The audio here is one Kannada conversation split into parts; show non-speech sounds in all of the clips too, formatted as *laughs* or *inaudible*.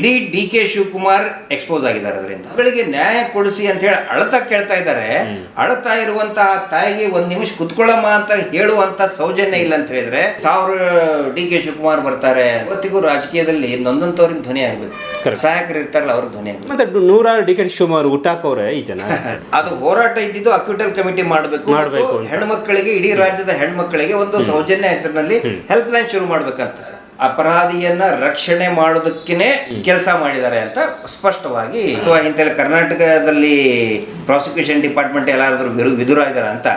ಇಡೀ ಡಿ ಕೆ ಶಿವಕುಮಾರ್ ಎಕ್ಸ್ಪೋಸ್ ಆಗಿದ್ದಾರೆ ಅದರಿಂದ. ಮಗಳಿಗೆ ನ್ಯಾಯ ಕೊಡಿಸಿ ಅಂತ ಹೇಳಿ ಅಳತಾ ಕೇಳ್ತಾ ಇದ್ದಾರೆ. ಅಳತಾ ಇರುವಂತಹ ತಾಯಿಗೆ ಒಂದ್ ನಿಮಿಷ ಕುತ್ಕೊಳ್ಳಮ್ಮ ಅಂತ ಹೇಳುವಂತ ಸೌಜನ್ಯ ಇಲ್ಲ ಅಂತ ಹೇಳಿದ್ರೆ ಸಾವಿರ ಡಿ ಕೆ ಶಿವಕುಮಾರ್ ಬರ್ತಾರೆ. ಇವತ್ತಿಗೂ ರಾಜಕೀಯದಲ್ಲಿ ನೊಂದಂತವ್ರಿಗೆ ಧ್ವನಿ ಆಗ್ಬೇಕು. ಸಹಾಯಕರು ಇರ್ತಾರಲ್ಲ ಅವ್ರಿಗೆ ಧ್ವನಿ ಆಗ್ಬೇಕು. ಮತ್ತೆ ನೂರಾರು ಡಿ ಕೆ ಶಿವಕುಮಾರ್ ಹುಟ್ಟಾಕವ್ರೆ ಈ ಜನ. *laughs* ಅದು ಹೋರಾಟ ಇದ್ದಿದ್ದು ಅಕ್ವಿಟಲ್ ಕಮಿಟಿ ಮಾಡಬೇಕು. ಮಾಡ್ಬೇಕು ಅಂತ. ಹೆಣ್ಮಕ್ಳಿಗೆ ಇಡೀ ರಾಜ್ಯದ ಹೆಣ್ಮಕ್ಕಳಿಗೆ ಒಂದು ಸೌಜನ್ಯ ಹೆಸರಿನಲ್ಲಿ ಹೆಲ್ಪ್ ಲೈನ್ ಶುರು ಮಾಡ್ಬೇಕಂತ ಸರ್. ಅಪರಾಧಿಯನ್ನ ರಕ್ಷಣೆ ಮಾಡೋದಕ್ಕೇನೆ ಕೆಲಸ ಮಾಡಿದ್ದಾರೆ ಅಂತ ಸ್ಪಷ್ಟವಾಗಿ ಅಥವಾ ಇಂತೆಲ್ಲ ಕರ್ನಾಟಕದಲ್ಲಿ ಪ್ರಾಸಿಕ್ಯೂಷನ್ ಡಿಪಾರ್ಟ್ಮೆಂಟ್ ಎಲ್ಲಾದ್ರೂ ವಿದುರ ಇದಾರ ಅಂತ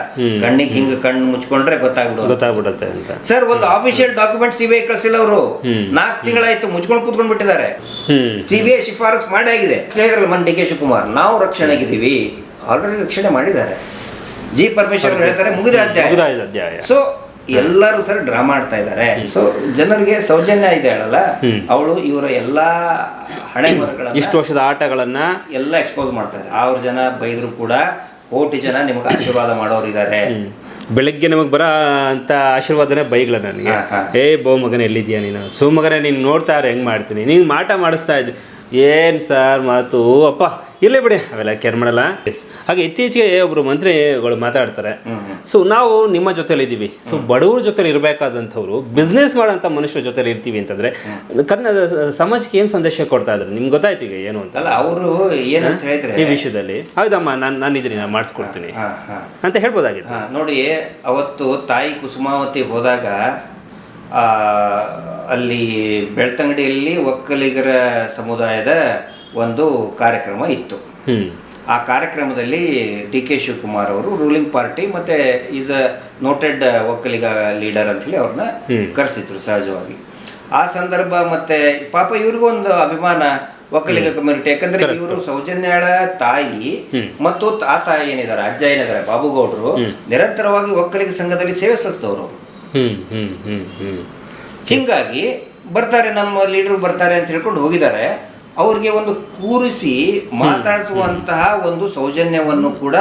ಕಣ್ಣಿಗೆ ಹಿಂಗ ಕಣ್ಣು ಮುಚ್ಕೊಂಡ್ರೆ ಗೊತ್ತಾಗ್ಬಿಡೋದು ಗೊತ್ತಾಗ್ಬಿಡತ್ತೆ ಅಂತ. ಸರ್ ಒಂದು ಆಫಿಷಿಯಲ್ ಡಾಕ್ಯುಮೆಂಟ್ ಸಿಬಿಐ ಕಳಿಸಿಲ್ಲ ಅವರು. ನಾಲ್ಕು ತಿಂಗಳಾಯ್ತು ಮುಚ್ಕೊಂಡು ಕುತ್ಕೊಂಡ್ ಬಿಟ್ಟಿದ್ದಾರೆ ಸಿಬಿಐ ಶಿಫಾರಸ್ ಮಾಡಿ ಆಗಿದೆ. ಮನ್ ಡಿ ಕೆ ಶಿವಕುಮಾರ್? ನಾವು ರಕ್ಷಣೆಗಿದ್ದೀವಿ. ಆಲ್ರೆಡಿ ರಕ್ಷಣೆ ಮಾಡಿದ್ದಾರೆ. ಜಿ ಪರಮೇಶ್ವರ್ ಹೇಳ್ತಾರೆ ಮುಗಿದ ಅಧ್ಯಾಯ. ಸೊ ಎಲ್ಲರೂ ಸರ್ ಡ್ರಾ ಮಾಡ್ತಾ ಇದ್ದಾರೆ. ಸೊ ಜನರಿಗೆ ಸೌಜನ್ಯ ಇದೆ ಹೇಳಲ್ಲ. ಅವಳು ಇವರ ಎಲ್ಲಾ ಹಣೆ ಮರಗಳ ಇಷ್ಟು ವರ್ಷದ ಆಟಗಳನ್ನ ಎಲ್ಲ ಎಕ್ಸ್ಪೋಸ್ ಮಾಡ್ತಾ ಇದ್ದಾರೆ. ಅವ್ರ ಜನ ಬೈದ್ರು ಕೂಡ ಕೋಟಿ ಜನ ನಿಮಗೆ ಆಶೀರ್ವಾದ ಮಾಡೋರು ಇದ್ದಾರೆ. ಬೆಳಗ್ಗೆ ನಮಗೆ ಬರ ಅಂತ ಆಶೀರ್ವಾದನೇ ಬೈಗ್ಲ ನನಗೆ. ಏ ಬೋ ಮಗನ ಎಲ್ಲಿದ್ಯಾ ನೀನು? ಸೋಮಗನೇ ನೀನು ನೋಡ್ತಾ ಇರೋ ಹೆಂಗೆ ಮಾಡ್ತೀನಿ? ನೀನು ಮಾಟ ಮಾಡಿಸ್ತಾ ಇದ್ದೀನಿ ಏನು ಸರ್ ಮಾತು? ಅಪ್ಪ. ಇಲ್ಲೇ ಬಿಡಿ. ಅವೆಲ್ಲ ಕೇರ್ ಮಾಡಲ್ಲ. ಎಸ್ ಹಾಗೆ ಇತ್ತೀಚೆಗೆ ಒಬ್ಬರು ಮಂತ್ರಿಗಳು ಮಾತಾಡ್ತಾರೆ. ಸೊ ನಾವು ನಿಮ್ಮ ಜೊತೆಲಿ ಇದ್ದೀವಿ. ಸೊ ಬಡವ್ರ ಜೊತೆಲಿ ಇರಬೇಕಾದಂಥವ್ರು ಬಿಸ್ನೆಸ್ ಮಾಡೋಂಥ ಮನುಷ್ಯರ ಜೊತೆಲಿ ಇರ್ತೀವಿ ಅಂತಂದರೆ ಕನ್ನಡ ಸಮಾಜಕ್ಕೆ ಏನು ಸಂದೇಶ ಕೊಡ್ತಾ ಇದ್ದಾರೆ? ನಿಮ್ಗೆ ಗೊತ್ತಾಯ್ತು ಈಗ ಏನು ಅಂತ? ಅವರು ಏನಂತ ಹೇಳ್ತಾರೆ ಈ ವಿಷಯದಲ್ಲಿ. ಹೌದಮ್ಮ ನಾನು ನಾನು ಇದ್ದೀನಿ ನಾನು ಮಾಡಿಸ್ಕೊಡ್ತೀನಿ. ಅಂತ ಹೇಳ್ಬೋದಾಗಿತ್ತು. ನೋಡಿ ಅವತ್ತು ತಾಯಿ ಕುಸುಮಾವತಿ ಹೋದಾಗ ಆ, ಅಲ್ಲಿ ಬೆಳ್ತಂಗಡಿಯಲ್ಲಿ ಒಕ್ಕಲಿಗರ ಸಮುದಾಯದ ಒಂದು ಕಾರ್ಯಕ್ರಮ ಇತ್ತು. ಆ ಕಾರ್ಯಕ್ರಮದಲ್ಲಿ ಡಿ ಕೆ ಶಿವಕುಮಾರ್ ಅವರು ರೂಲಿಂಗ್ ಪಾರ್ಟಿ ಮತ್ತೆ is a noted Okkaliga leader ಅಂತ ಹೇಳಿ ಅವ್ರನ್ನ. ಕರೆಸಿದ್ರು ಸಹಜವಾಗಿ. ಆ ಸಂದರ್ಭ ಮತ್ತೆ ಪಾಪ ಇವ್ರಿಗೂ ಒಂದು ಅಭಿಮಾನ ಒಕ್ಕಲಿಗ ಕಮ್ಯುನಿಟಿ ಯಾಕಂದ್ರೆ ಇವರು ಸೌಜನ್ಯಾಳ ತಾಯಿ ಮತ್ತು ಆ ತಾಯಿ ಏನಿದ್ದಾರೆ ಅಜ್ಜ ಏನಿದ್ದಾರೆ ಬಾಬುಗೌಡರು ನಿರಂತರವಾಗಿ ಒಕ್ಕಲಿಗ ಸಂಘದಲ್ಲಿ ಸೇವೆ ಸಲ್ಲಿಸಿದವರು ಹಿಂಗಾಗಿ ಬರ್ತಾರೆ ನಮ್ಮ ಲೀಡರ್ ಬರ್ತಾರೆ ಅಂತ ಹೇಳ್ಕೊಂಡು ಹೋಗಿದ್ದಾರೆ. ಅವ್ರಿಗೆ ಒಂದು ಕೂರಿಸಿ ಮಾತಾಡಿಸುವಂತಹ ಒಂದು ಸೌಜನ್ಯವನ್ನು ಕೂಡ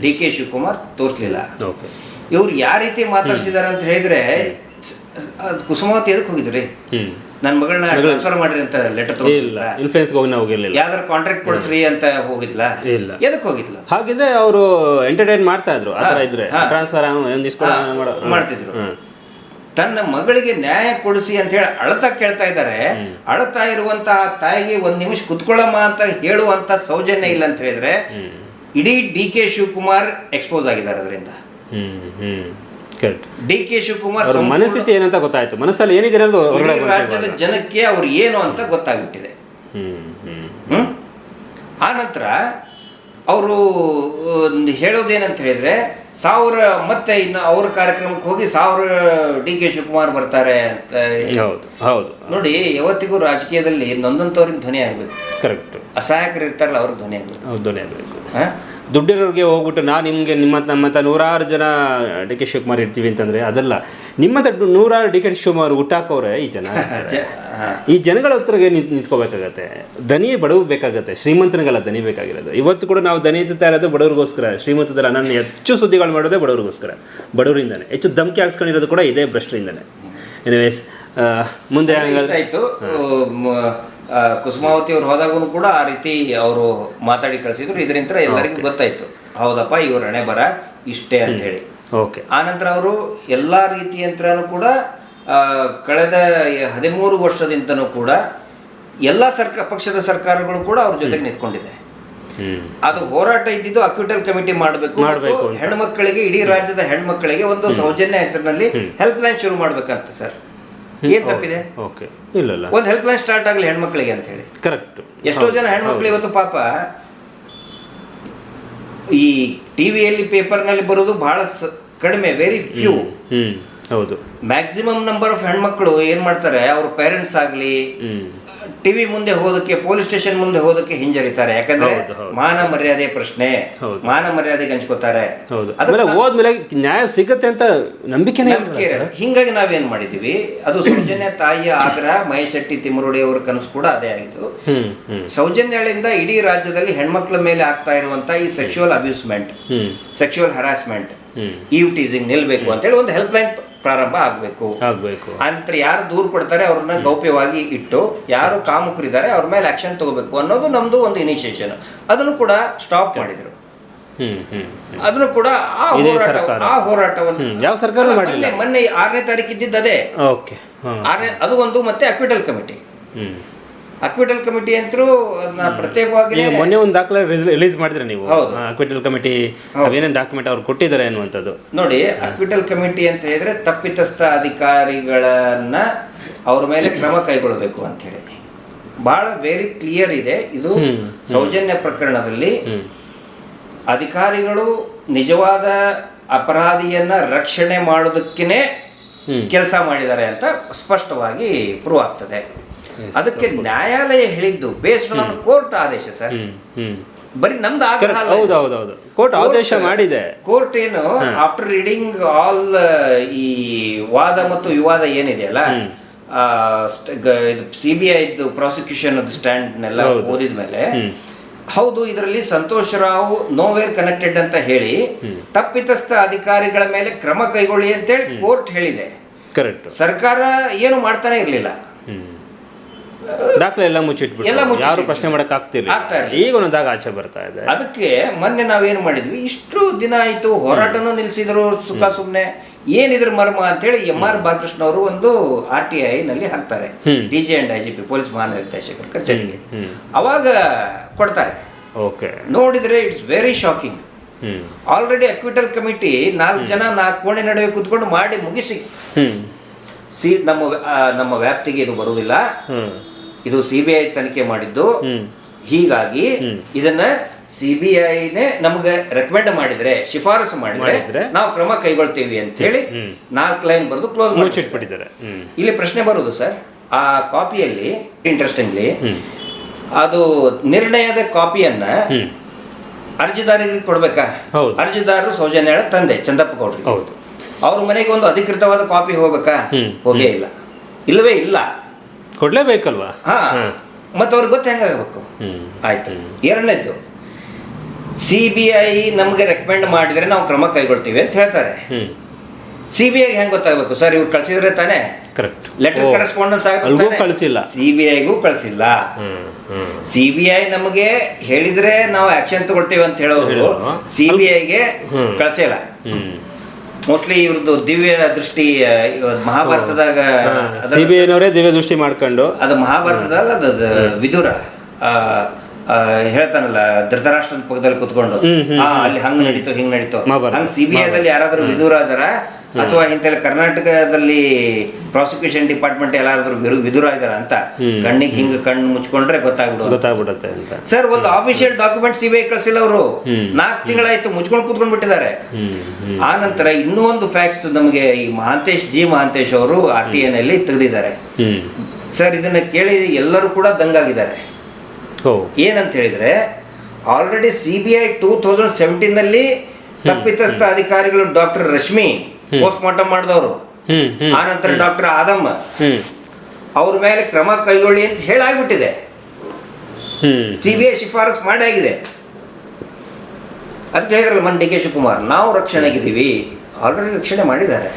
ಡಿ ಕೆ ಶಿವಕುಮಾರ್ ತೋರಿಸಲಿಲ್ಲ. ಇವ್ರು ಯಾವ ರೀತಿ ಮಾತಾಡ್ಸಿದಾರೆ ಅಂತ ಹೇಳಿದ್ರೆ ಅದ್ ಕುಸುಮಾವತಿ ಎದಕ್ಕೆ ಹೋಗಿದ್ರಿ? ಹ್ಮ್. ನನ್ನ ಮಗಳನ್ನ ಟ್ರಾನ್ಸ್ಫರ್ ಮಾಡ್ರಿ ಅಂತ ಲೆಟರ್ ಇಲ್ಲ ಇನ್ಫ್ಲೂಯೆನ್ಸ್ಗೆ ಹೋಗಿ ನಾವು ಹೋಗಿರ್ಲಿಲ್ಲ. ಯಾವ್ದಾರ ಕಾಂಟ್ರಾಕ್ಟ್ ಕೊಡಿಸ್ರಿ ಅಂತ ಹೋಗಿದ್ಲ? ಇಲ್ಲ. ಎದಕ್ಕೆ ಹೋಗಿದ್ಲ? ಹಾಗಿದ್ರೆ ಅವರು ಎಂಟರ್ಟೈನ್ ಮಾಡ್ತಾ ಇದ್ರು ಆ ಥರ ಇದ್ರೆ. ಟ್ರಾನ್ಸ್ಫರ್ ಮಾಡ್ತಿದ್ರು. ತನ್ನ ಮಗಳಿಗೆ ನ್ಯಾಯ ಕೊಡಿಸಿ ಅಂತ ಹೇಳಿ ಅಳತಾ ಕೇಳ್ತಾ ಇದ್ದಾರೆ. ಅಳತಾ ಇರುವಂತಹ ತಾಯಿಗೆ ಒಂದ್ ನಿಮಿಷ ಕುತ್ಕೊಳ್ಳಮ್ಮ ಅಂತ ಹೇಳುವಂತ ಸೌಜನ್ಯ ಇಲ್ಲ ಅಂತ ಹೇಳಿದ್ರೆ ಇಡೀ ಡಿ ಕೆ ಶಿವಕುಮಾರ್ ಎಕ್ಸ್ಪೋಸ್ ಆಗಿದ್ದಾರೆ ಅದರಿಂದ. ಡಿ ಕೆ ಶಿವಕುಮಾರ್ ಮನಸ್ಥಿತಿ ಏನಂತ ಗೊತ್ತಾಯ್ತು? ಮನಸ್ಸಲ್ಲಿ ಏನಿದೆ ರಾಜ್ಯದ ಜನಕ್ಕೆ ಅವ್ರು ಏನು ಅಂತ ಗೊತ್ತಾಗ್ಬಿಟ್ಟಿದೆ. ಆ ನಂತರ ಅವರು ಹೇಳೋದೇನಂತ ಹೇಳಿದ್ರೆ ಸಾವಿರ ಮತ್ತೆ ಇನ್ನು ಅವ್ರ ಕಾರ್ಯಕ್ರಮಕ್ಕೆ ಹೋಗಿ ಸಾವಿರ ಡಿ ಕೆ ಶಿವಕುಮಾರ್ ಬರ್ತಾರೆ ಅಂತ ಹೌದು ಹೌದು. ನೋಡಿ ಯಾವತ್ತಿಗೂ ರಾಜಕೀಯದಲ್ಲಿ ನೊಂದಂತವ್ರಿಗೆ ಧ್ವನಿ ಆಗಬೇಕು. ಕರೆಕ್ಟ್ ಅಸಹಾಯಕರು ಇರ್ತಾರಲ್ಲ ಅವ್ರಿಗೆ ಧ್ವನಿ ಆಗಬೇಕು. ಹೌದು ಆಗಬೇಕು. ಹಾಂ? ದುಡ್ಡಿರೋರಿಗೆ ಹೋಗ್ಬಿಟ್ಟು ನಾ ನಿಮಗೆ ನಿಮ್ಮ ನಮ್ಮತ್ತ ನೂರಾರು ಜನ ಡಿ ಕೆ ಶಿವಕುಮಾರ್ ಇರ್ತೀವಿ ಅಂತಂದರೆ ಅದಲ್ಲ ನಿಮ್ಮ ಹತ್ರ ನೂರಾರು ಡಿ ಕೆ ಶಿವಕುಮಾರ್ ಹುಟ್ಟಾಕವ್ರೆ ಈ ಜನ. *laughs* ಈ ಜನಗಳ ಹತ್ರ ನಿಂತ್ ನಿಂತ್ಕೋಬೇಕಾಗತ್ತೆ. ದನಿ ಬಡವ್ರು ಬೇಕಾಗತ್ತೆ. ಶ್ರೀಮಂತನಿಗೆಲ್ಲ ದನಿ ಬೇಕಾಗಿರೋದು. ಇವತ್ತು ಕೂಡ ನಾವು ದನಿ ಎತ್ತುತ್ತಾ ಇರೋದು ಬಡವ್ರಿಗೋಸ್ಕರ. ಶ್ರೀಮಂತದಲ್ಲ ನಾನು ಹೆಚ್ಚು ಸುದ್ದಿಗಳು ಮಾಡೋದೇ ಬಡವ್ರಿಗೋಸ್ಕರ. ಬಡವರಿಂದನೇ. ಹೆಚ್ಚು ಧಮಕಿ ಹಾಕ್ಸ್ಕೊಂಡಿರೋದು ಕೂಡ ಇದೇ ಭ್ರಷ್ಟರಿಂದನೇ. ಎನಿವೇಸ್ ಮುಂದೆ ಆಯ್ತು. ಕುಸುಮಾವತಿ ಅವ್ರು ಹೋದಾಗೂ ಕೂಡ ಆ ರೀತಿ ಅವರು ಮಾತಾಡಿ ಕಳಿಸಿದ್ರು. ಇದರಿಂದ ಎಲ್ಲರಿಗೂ ಗೊತ್ತಾಯ್ತು. ಹೌದಪ್ಪ ಇವ್ರ ಹಣೆ ಬರ ಇಷ್ಟೇ ಅಂತ ಹೇಳಿ. ಓಕೆ ಆನಂತರ ಅವರು ಎಲ್ಲ ರೀತಿಯಂತ್ರನೂ ಕೂಡ ಕಳೆದ ಹದಿಮೂರು ವರ್ಷದಿಂದನೂ ಕೂಡ ಎಲ್ಲ ಸರ್ಕ ಪಕ್ಷದ ಸರ್ಕಾರಗಳು ಕೂಡ ಅವ್ರ ಜೊತೆಗೆ ನಿಂತ್ಕೊಂಡಿದೆ. ಅದು ಹೋರಾಟ ಇದ್ದಿದ್ದು ಅಕ್ವಿಟಲ್ ಕಮಿಟಿ ಮಾಡಬೇಕು ಹೆಣ್ಮಕ್ಕಳಿಗೆ ಇಡೀ ರಾಜ್ಯದ ಹೆಣ್ಮಕ್ಕಳಿಗೆ ಒಂದು ಸೌಜನ್ಯ ಹೆಸರಿನಲ್ಲಿ ಹೆಲ್ಪ್ ಲೈನ್ ಶುರು ಮಾಡ್ಬೇಕಂತ ಸರ್. ಏನ್ ತಪ್ಪಿದೆ? ಒಂದು ಹೆಲ್ಪ್ ಲೈನ್ ಸ್ಟಾರ್ಟ್ ಆಗಲಿ ಹೆಣ್ಮಕ್ಳಿಗೆ ಅಂತ ಹೇಳಿ. ಕರೆಕ್ಟ್ ಎಷ್ಟೋ ಜನ ಹೆಣ್ಮಕ್ಳು ಇವತ್ತು ಪಾಪ ಈ ಟಿವಿಯಲ್ಲಿ ಪೇಪರ್ನಲ್ಲಿ ಬರೋದು ಬಹಳ ಕಡಿಮೆ ವೆರಿ ಫ್ಯೂ ಹೌದು. ಮ್ಯಾಕ್ಸಿಮಮ್ ನಂಬರ್ ಆಫ್ ಹೆಣ್ಮಕ್ಳು ಏನ್ ಮಾಡ್ತಾರೆ ಅವ್ರ ಪೇರೆಂಟ್ಸ್ ಆಗ್ಲಿ ಟಿವಿ ಮುಂದೆ ಹೋದಕ್ಕೆ ಪೊಲೀಸ್ ಸ್ಟೇಷನ್ ಮುಂದೆ ಹೋದಕ್ಕೆ ಹಿಂಜರಿತಾರೆ. ಯಾಕಂದ್ರೆ. ಮಾನ ಮರ್ಯಾದೆ ಪ್ರಶ್ನೆ. ಮಾನ ಮರ್ಯಾದೆ ಹಂಚ್ಕೋತಾರೆ ಹೋದ್ಮೇಲೆ ನ್ಯಾಯ ಸಿಗತ್ತೆ ಅಂತ ನಂಬಿಕೆನೇ ನಂಬಿಕೆ. ಹಿಂಗಾಗಿ ನಾವೇನ್ ಮಾಡಿದೀವಿ ಅದು ಸೌಜನ್ಯ ತಾಯಿಯ ಆಗ್ರಹ ಮಹೇಶ್ ಶೆಟ್ಟಿ ತಿಮ್ಮರುಡಿ ಅವರ ಕನಸು ಕೂಡ ಅದೇ ಆಯ್ತು ಸೌಜನ್ಯಗಳಿಂದ ಇಡೀ ರಾಜ್ಯದಲ್ಲಿ ಹೆಣ್ಮಕ್ಳ ಮೇಲೆ ಆಗ್ತಾ ಇರುವಂತ ಈ sexual abusement sexual harassment eve teasing ನಿಲ್ಬೇಕು ಅಂತೇಳಿ ಒಂದು ಹೆಲ್ಪ್ ಲೈನ್ ಪ್ರಾರಂಭ ಆಗಬೇಕು. ಆಗ್ಬೇಕು. ಅಂತ ಯಾರು ದೂರು ಕೊಡ್ತಾರೆ ಅವ್ರನ್ನ ಗೌಪ್ಯವಾಗಿ ಇಟ್ಟು ಯಾರು ಕಾಮುಕರಿದ್ದಾರೆ ಅವ್ರ ಮೇಲೆ ಆಕ್ಷನ್ ತಗೋಬೇಕು ಅನ್ನೋದು ನಮ್ದು ಒಂದು ಇನಿಷಿಯೇಷನ್ ಅದನ್ನು ಕೂಡ ಸ್ಟಾಪ್ ಮಾಡಿದ್ರು. ಹ್ಮ್ ಹ್ಮ್ ಅದನ್ನು ಕೂಡ ಆ ಹೋರಾಟ ಆ ಹೋರಾಟವನ್ನು ಯಾವ ಸರ್ಕಾರ ಮೊನ್ನೆ- ಆರನೇ ತಾರೀಕು ಇದ್ದಿದ್ದು ಅದೇ ಆರನೇ ಅದು ಒಂದು ಮತ್ತೆ ಅಕ್ವಿಟಲ್ ಕಮಿಟಿ ಹ್ಮ್. ಅಕ್ವಿಟಲ್ ಕಮಿಟಿ ಅಂತರೂ ಅದನ್ನ ಪ್ರತ್ಯೇಕವಾಗಿ ಮೊನ್ನೆ ಒಂದು ದಾಖಲೆ ರಿಲೀಸ್ ಮಾಡಿದ್ರೆ ನೀವು. ಅಕ್ವಿಟಲ್ ಕಮಿಟಿ ಏನೇನು ಡಾಕ್ಯುಮೆಂಟ್ ಅವ್ರು ಕೊಟ್ಟಿದ್ದಾರೆ ಅನ್ನುವಂಥದ್ದು. ನೋಡಿ ಅಕ್ವಿಟಲ್ ಕಮಿಟಿ ಅಂತ ಹೇಳಿದ್ರೆ ತಪ್ಪಿತಸ್ಥ ಅಧಿಕಾರಿಗಳನ್ನ ಅವ್ರ ಮೇಲೆ ಕ್ರಮ ಕೈಗೊಳ್ಳಬೇಕು ಅಂತ ಹೇಳಿ. ಬಹಳ ವೆರಿ ಕ್ಲಿಯರ್ ಇದೆ. ಇದು ಸೌಜನ್ಯ ಪ್ರಕರಣದಲ್ಲಿ ಅಧಿಕಾರಿಗಳು ನಿಜವಾದ ಅಪರಾಧಿಯನ್ನ ರಕ್ಷಣೆ ಮಾಡೋದಕ್ಕೇನೆ ಕೆಲಸ ಮಾಡಿದ್ದಾರೆ ಅಂತ ಸ್ಪಷ್ಟವಾಗಿ ಪ್ರೂವ್ ಆಗ್ತದೆ. ಅದಕ್ಕೆ ನ್ಯಾಯಾಲಯ ಹೇಳಿದ್ದು ಬೇಸ್ಡ್ ಆನ್ ಕೋರ್ಟ್ ಆದೇಶ ಸರ್ ಬರೀ ನಮ್ದು ಆಗ್ರಹ ಹೌದು ಹೌದು ಹೌದು ಕೋರ್ಟ್ ಆದೇಶ ಮಾಡಿದೆ. ಕೋರ್ಟ್ ಏನು ಆಫ್ಟರ್ ರೀಡಿಂಗ್ ಆಲ್ ಈ ವಾದ ಮತ್ತು ವಿವಾದ ಏನಿದೆಯಲ್ಲ ಸಿ ಬಿ ಐದು ಪ್ರಾಸಿಕ್ಯೂಷನ್ ಸ್ಟ್ಯಾಂಡ್ನೆಲ್ಲ ನೆಲ್ಲ ಓದಿದ ಮೇಲೆ ಹೌದು ಇದರಲ್ಲಿ ಸಂತೋಷ್ ರಾವ್ ನೋವೇರ್ ಕನೆಕ್ಟೆಡ್ ಅಂತ ಹೇಳಿ ತಪ್ಪಿತಸ್ಥ ಅಧಿಕಾರಿಗಳ ಮೇಲೆ ಕ್ರಮ ಕೈಗೊಳ್ಳಿ ಅಂತೇಳಿ ಕೋರ್ಟ್ ಹೇಳಿದೆ. ಕರೆಕ್ಟ್ ಸರ್ಕಾರ ಏನು ಮಾಡ್ತಾನೆ ಇರಲಿಲ್ಲ. ದಾಖಲೆ ಎಲ್ಲ ಎಲ್ಲ ಮುಚ್ಚಿಟ್ಬಿಟ್ಟು. ಮುಚ್ಚಿಟ್ಟಿದ್ರು. ಯಾರು ಪ್ರಶ್ನೆ ಮಾಡಕ್ ಆಗ್ತಿಲ್ಲ ಆಗ್ತಾ ಇರ್ಲಿಲ್ಲ. ಈಗ ಒಂದಾಗ ಆಚೆ ಬರ್ತಾ ಇದೆ. ಅದಕ್ಕೆ ಮೊನ್ನೆ ನಾವೇನು ಮಾಡಿದ್ವಿ? ಇಷ್ಟು ದಿನ ಆಯ್ತು ಹೋರಾಟನೂ ನಿಲ್ಲಿಸಿದ್ರು ಸುಖ ಸುಮ್ಮನೆ ಏನಿದ್ರ ಮರ್ಮ ಅಂತೇಳಿ ಎಂ ಆರ್ ಬಾಲಕೃಷ್ಣ ಅವರು ಒಂದು ಆರ್ ಟಿ ಐ ನಲ್ಲಿ ಹಾಕ್ತಾರೆ. ಹ್ಮ್. D G and I G P police ಮಹಾನಿರ್ದೇಶಕರ ಕಚೇರಿಗೆ. ಹ್ಮ್. ಅವಾಗ ಕೊಡ್ತಾರೆ. ಓಕೆ. ನೋಡಿದ್ರೆ it's very shocking. Hmm. Already acquittal committee ನಾಲ್ಕು ಜನ ನಾಲ್ಕು ಕೋಣೆ ನಡುವೆ ಕುತ್ಕೊಂಡು ಮಾಡಿ ಮುಗಿಸಿ. ಹ್ಮ್. ಸಿ ನಮ್ಮ ಆ, ನಮ್ಮ ವ್ಯಾಪ್ತಿಗೆ ಇದು ಬರುವುದಿಲ್ಲ. ಹ್ಮ್. ಇದು ಸಿ ಬಿ ಐ ತನಿಖೆ ಮಾಡಿದ್ದು. ಹೀಗಾಗಿ. ಇದನ್ನ ಸಿ ಬಿ ಐನೇ ನಮ್ಗೆ ರೆಕಮೆಂಡ್ ಮಾಡಿದ್ರೆ ಶಿಫಾರಸು ಮಾಡಿದ್ರೆ? ನಾವು ಕ್ರಮ ಕೈಗೊಳ್ತೀವಿ ಅಂತ ಹೇಳಿ. ನಾಲ್ಕು ಲೈನ್ ಬರೆದು ಕ್ಲೋಸ್ ಮುಚ್ಚಿಟ್ಬಿಟ್ಟಿದ್ದಾರೆ ಇಲ್ಲಿ ಪ್ರಶ್ನೆ ಬರೋದು ಸರ್ ಆ ಕಾಪಿಯಲ್ಲಿ ಇಂಟ್ರೆಸ್ಟಿಂಗ್ಲಿ ಅದು ನಿರ್ಣಯದ ಕಾಪಿಯನ್ನ ಅರ್ಜಿದಾರರಿಗೆ ಕೊಡ್ಬೇಕಾ? ಹೌದು. ಅರ್ಜಿದಾರರು ಸೌಜನ್ಯ ತಂದೆ ಚಂದಪ್ಪ ಗೌಡ್ರಿ ಹೌದು. ಅವ್ರ ಮನೆಗೆ ಒಂದು ಅಧಿಕೃತವಾದ ಕಾಪಿ ಹೋಗ್ಬೇಕಾ? ಹೋಗೇ ಇಲ್ಲ. ಇಲ್ಲವೇ ಇಲ್ಲ. ಕೊಡ್ಲೇಬೇಕಲ್ವಾ? ಹಾಂ. ಮತ್ತೆ ಅವ್ರಿಗೆ ಗೊತ್ತ ಹೆಂಗಾಗಬೇಕು? ಆಯ್ತು. ಎರಡನೇದ್ದು ಸಿ ಬಿ ಐ ನಮಗೆ ರೆಕಮೆಂಡ್ ಮಾಡಿದ್ರೆ ನಾವು ಕ್ರಮ ಕೈಗೊಳ್ತೀವಿ ಅಂತ ಹೇಳ್ತಾರೆ. ಸಿ ಬಿ ಐಗೆ ಹೆಂಗೆ ಗೊತ್ತಾಗಬೇಕು? ಸರ್ ಇವ್ರು ಕಳ್ಸಿದ್ರೆ ತಾನೇ? ಕರೆಕ್ಟ್ ಲೆಟರ್ ಕರೆಸ್ಪಾಂಡೆನ್ಸ್ ಆಗಿ ಕಳಿಸಿಲ್ಲ. ಸಿ ಬಿ ಐಗೂ ಕಳಿಸಿಲ್ಲ. ಸಿ ಬಿ ಐ ನಮಗೆ ಹೇಳಿದ್ರೆ ನಾವು ಆಕ್ಷನ್ ತಗೊಳ್ತೀವಿ ಅಂತ ಹೇಳೋದು. ಸಿ ಬಿ ಐಗೆ ಕಳಿಸಿಲ್ಲ ಮೋಸ್ಟ್ಲಿ ಇವ್ರದ್ದು ದಿವ್ಯ ದೃಷ್ಟಿ ಮಹಾಭಾರತದಾಗ ಸಿಬಿಐನವರೇ ಸಿ ಬಿ ಐನವರೇ ದಿವ್ಯ ದೃಷ್ಟಿ ಮಾಡ್ಕೊಂಡು. ಅದು ಮಹಾಭಾರತದಾಗ ಅದು ವಿದುರ. ಹೇಳ್ತಾನಲ್ಲ ಧೃತರಾಷ್ಟ್ರನ ಪಕ್ಕದಲ್ಲಿ ಕುತ್ಕೊಂಡು. ಅಲ್ಲಿ ಹಂಗ್ ನಡೀತು ಹಿಂಗ್ ನಡೀತು. ಹಂಗ ಹಂಗ್ ಸಿ ಬಿ ಐದಲ್ಲಿ ಯಾರಾದ್ರೂ ವಿದುರ ಅದರ ಅಥವಾ ಇಂತೆಲ್ಲ ಕರ್ನಾಟಕದಲ್ಲಿ ಪ್ರಾಸಿಕ್ಯೂಷನ್ ಡಿಪಾರ್ಟ್ಮೆಂಟ್ ಎಲ್ಲಾದ್ರೂ ವಿರು- ವಿದುರ ಇದಾರ ಅಂತ ಕಣ್ಣಿಗೆ ಹಿಂಗ್ ಕಣ್ಣು ಮುಚ್ಕೊಂಡ್ರೆ ಗೊತ್ತಾಗ್ಬಿಡೋದು ಗೊತ್ತಾಗ್ಬಿಡುತ್ತೆ ಅಂತ. ಸರ್ ಒಂದು official document C B I ಕಳಿಸಿಲ್ಲ ಅವರು. ನಾಲ್ಕು ತಿಂಗಳಾಯ್ತು ಮುಚ್ಕೊಂಡು ಕುತ್ಕೊಂಡ್ ಬಿಟ್ಟಿದ್ದಾರೆ. ಆ ನಂತರ ಇನ್ನೂ ಒಂದು ಫ್ಯಾಕ್ಟ್ಸ್ ನಮಗೆ ಈ ಮಹಾಂತೇಶ್ ಜಿ ಮಹಾಂತೇಶ್ ಅವರು ಆರ್ ಟಿ ನಲ್ಲಿ ತೆಗೆದಿದ್ದಾರೆ. ಹ್ಮ್. ಸರ್ ಇದನ್ನ ಕೇಳಿ ಎಲ್ಲರೂ ಕೂಡ ದಂಗಾಗಿದ್ದಾರೆ. ಏನಂತ ಹೇಳಿದ್ರೆ already C B I two thousand ಸೆವೆಂಟೀನಲ್ಲಿ ತಪ್ಪಿತಸ್ಥ ಅಧಿಕಾರಿಗಳು ಡಾಕ್ಟರ್ ರಶ್ಮಿ ಪೋಸ್ಟ್ ಮಾರ್ಟಮ್ ಮಾಡಿದವರು. ಆ ನಂತರ ಡಾಕ್ಟರ್ ಆದಮ್ಮ. ಅವ್ರ ಮೇಲೆ ಕ್ರಮ ಕೈಗೊಳ್ಳಿ ಅಂತ ಹೇಳಾಗ್ಬಿಟ್ಟಿದೆ. ಸಿ ಬಿ ಐ ಶಿಫಾರಸ್ ಮಾಡಿ ಆಗಿದೆ ಅದಕ್ಕೆ ಹೇಳಿದ್ರಲ್ಲ ಮನ್ ಡಿ ಕೆ ಶಿವಕುಮಾರ್ ನಾವು ರಕ್ಷಣೆಗಿದ್ದೀವಿ. ಆಲ್ರೆಡಿ ರಕ್ಷಣೆ ಮಾಡಿದ್ದಾರೆ.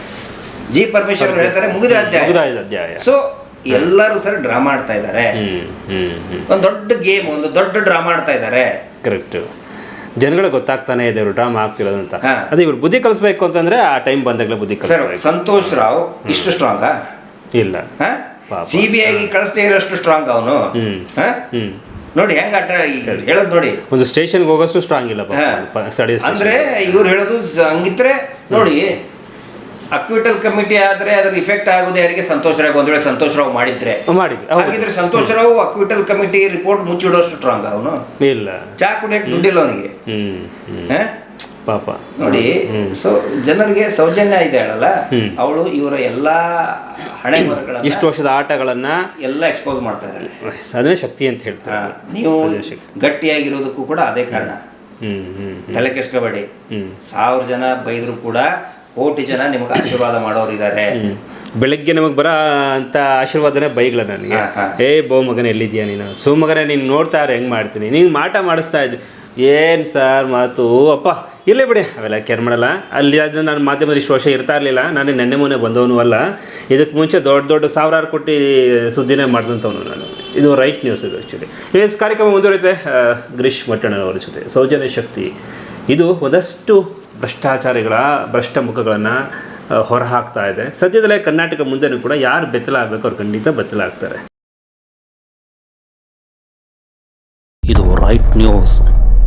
ಜಿ ಪರಮೇಶ್ವರ್ ಹೇಳ್ತಾರೆ ಮುಗಿದ ಅಧ್ಯಾಯ. ಸೊ ಎಲ್ಲರೂ ಸರ್ ಡ್ರಾಮಾ ಆಡ್ತಾ ಇದ್ದಾರೆ. ಒಂದು ದೊಡ್ಡ ಗೇಮ್ ಒಂದು ದೊಡ್ಡ ಡ್ರಾಮಾ ಆಡ್ತಾ ಇದ್ದಾರೆ. ಕರೆಕ್ಟ್ ಜನಗಳಿಗೆ ಗೊತ್ತಾಗ್ತಾನೆ ಇದೆ ಇವರು ಡ್ರಾಮಾ ಆಗ್ತಿರೋದು ಅಂತ. ಅದು ಇವ್ರು ಬುದ್ಧಿ ಕಲಿಸ್ಬೇಕು ಅಂತಂದ್ರೆ ಆ ಟೈಮ್ ಬಂದಾಗಲೇ ಬುದ್ಧಿ ಕಲಿಸ್ ಕಲಿಸ್ಬೇಕು. ಸಂತೋಷ್ ರಾವ್ ಇಷ್ಟು ಸ್ಟ್ರಾಂಗಾ ಇಲ್ಲ. ಸಿ ಬಿ ಐ ಕಳಿಸ್ದೇ ಇರೋಷ್ಟು ಸ್ಟ್ರಾಂಗ್ ಅವನು? ನೋಡಿ ಹೆಂಗ ಹೇಳೋದು ನೋಡಿ. ಒಂದು ಸ್ಟೇಷನ್ಗೆ ಹೋಗೋಷ್ಟು ಸ್ಟ್ರಾಂಗ್ ಇಲ್ಲ. ಅಂದ್ರೆ ಇವ್ರು ಹೇಳೋದು ಹಂಗಿದ್ರೆ ನೋಡಿ ಅಕ್ವಿಟಲ್ ಕಮಿಟಿ ಆದರೆ ಅದರ ಇಫೆಕ್ಟ್ ಆಗೋದು ಯಾರಿಗೆ? ಸಂತೋಷ ರಾವ್. ಒಂದ್ ವೇಳೆ ಸಂತೋಷ್ ರಾವ್ ಮಾಡಿದ್ರೆ. ಮಾಡಿದ್ರು ಹೌದು. ಹಾಗಿದ್ರೆ Santosh Rao acquittal committee report ಮುಚ್ಚಿಡೋಷ್ಟು strong ಅವನು. ಇಲ್ಲ. ಚಾ ಕುಡಿಯಕ್ ದುಡ್ಡಿಲ್ಲ ಅವನಿಗೆ. ಹ್ಮ್ ಹ್ಮ್. ಪಾಪ. ನೋಡಿ. ಸೊ ಜನರಿಗೆ ಸೌಜನ್ಯ ಇದೆ ಹ್ಮ್. ಅವಳು ಇವರ ಎಲ್ಲಾ ಹಣೆ ಮರಗಳ ಇಷ್ಟು ವರ್ಷದ ಆಟಗಳನ್ನ ಎಲ್ಲ ಎಕ್ಸ್ಪೋಸ್ ಮಾಡ್ತಾ ಇದ್ದಾಳೆ ಅದನ್ನೇ ಶಕ್ತಿ ಅಂತ ಹಾ, ಹೇಳ್ತಾರೆ ನೀವು. ಗಟ್ಟಿಯಾಗಿರೋದಕ್ಕೂ ಕೂಡ ಅದೇ ಕಾರಣ. ಹ್ಮ್ ಹ್ಮ್ ಹ್ಮ್. ತಲೆ ಕೆಡ್ಸ್ಕೋಬೇಡಿ ಸಾವಿರ ಜನ ಬೈದ್ರು ಕೂಡ ಕೋಟಿ ಜನ ನಿಮಗೆ ಆಶೀರ್ವಾದ ಮಾಡೋರು ಇದ್ದಾರೆ ಬೆಳಗ್ಗೆ ನಮಗೆ ಬರೋ ಅಂತ ಆಶೀರ್ವಾದನೇ ಬೈಗ್ಲ ನನಗೆ. ಏ ಬೋ ಮಗನ ಎಲ್ಲಿದ್ಯಾ ನೀನು? ಸೋ ಮಗನೇ ನೀನು ನೋಡ್ತಾ ಇರೋ ಹೆಂಗೆ ಮಾಡ್ತೀನಿ? ನೀನು ಮಾಟ ಮಾಡಿಸ್ತಾ ಇದ್ದೆ. ಏನು ಸರ್ ಮಾತು? ಅಪ್ಪ ಇಲ್ಲೇ ಬಿಡಿ. ಅವೆಲ್ಲ ಕೇರ್ ಮಾಡಲ್ಲ. ಅಲ್ಲಿ ಅದು ನಾನು ಮಾಧ್ಯಮದಲ್ಲಿ ಇಷ್ಟು ವರ್ಷ ಇರ್ತಾ ಇರಲಿಲ್ಲ. ನಾನು ನೆನ್ನೆ ಮೊನ್ನೆ ಬಂದವನು ಅಲ್ಲ. ಇದಕ್ಕೆ ಮುಂಚೆ ದೊಡ್ಡ ದೊಡ್ಡ ಸಾವಿರಾರು ಕೋಟಿ ಸುದ್ದಿನೇ ಮಾಡಿದಂಥವನು ನಾನು. ಇದು ರೈಟ್ ನ್ಯೂಸ್ ಇದು ಆ್ಯಕ್ಚುಲಿ ಇವೇಸ್ ಕಾರ್ಯಕ್ರಮ ಮುಂದುವರಿಯುತ್ತೆ. ಗಿರೀಶ್ ಮಟ್ಟಣ್ಣನವರ ಜೊತೆ. ಸೌಜನ್ಯ ಶಕ್ತಿ. ಇದು ಒಂದಷ್ಟು ಭ್ರಷ್ಟಾಚಾರಿಗಳ ಭ್ರಷ್ಟ ಮುಖಗಳನ್ನು ಹೊರಹಾಕ್ತಾ ಇದೆ. ಸದ್ಯದಲ್ಲೇ ಕರ್ನಾಟಕ ಮುಂದೆನೂ ಕೂಡ ಯಾರು ಬೆತ್ತಲಾಗಬೇಕು ಅವ್ರು ಖಂಡಿತ ಬೆತ್ತಲಾಗ್ತಾರೆ ಇದು ರೈಟ್ ನ್ಯೂಸ್